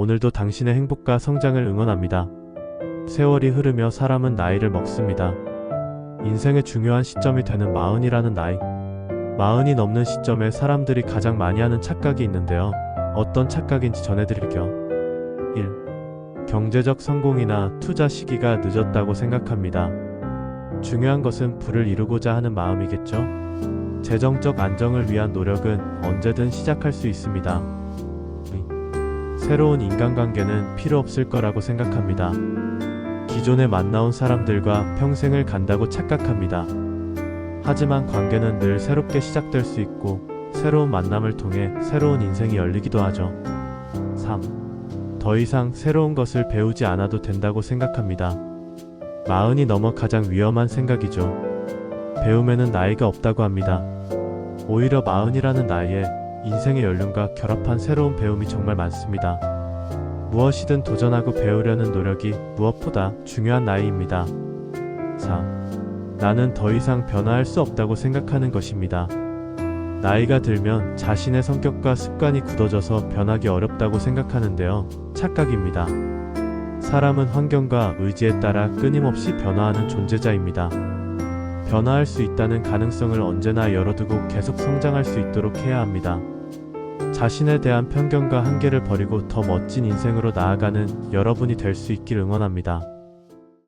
오늘도 당신의 행복과 성장을 응원합니다. 세월이 흐르며 사람은 나이를 먹습니다. 인생의 중요한 시점이 되는 마흔이라는 나이. 마흔이 넘는 시점에 사람들이 가장 많이 하는 착각이 있는데요. 어떤 착각인지 전해드릴게요. 1. 경제적 성공이나 투자 시기가 늦었다고 생각합니다. 중요한 것은 부를 이루고자 하는 마음이겠죠? 재정적 안정을 위한 노력은 언제든 시작할 수 있습니다. 새로운 인간관계는 필요 없을 거라고 생각합니다. 기존에 만나온 사람들과 평생을 간다고 착각합니다. 하지만 관계는 늘 새롭게 시작될 수 있고 새로운 만남을 통해 새로운 인생이 열리기도 하죠. 3. 더 이상 새로운 것을 배우지 않아도 된다고 생각합니다. 마흔이 넘어 가장 위험한 생각이죠. 배움에는 나이가 없다고 합니다. 오히려 마흔이라는 나이에 인생의 연륜과 결합한 새로운 배움이 정말 많습니다. 무엇이든 도전하고 배우려는 노력이 무엇보다 중요한 나이입니다. 4. 나는 더 이상 변화할 수 없다고 생각하는 것입니다. 나이가 들면 자신의 성격과 습관이 굳어져서 변하기 어렵다고 생각하는데요. 착각입니다. 사람은 환경과 의지에 따라 끊임없이 변화하는 존재자입니다. 변화할 수 있다는 가능성을 언제나 열어두고 계속 성장할 수 있도록 해야 합니다. 자신에 대한 편견과 한계를 버리고 더 멋진 인생으로 나아가는 여러분이 될 수 있길 응원합니다.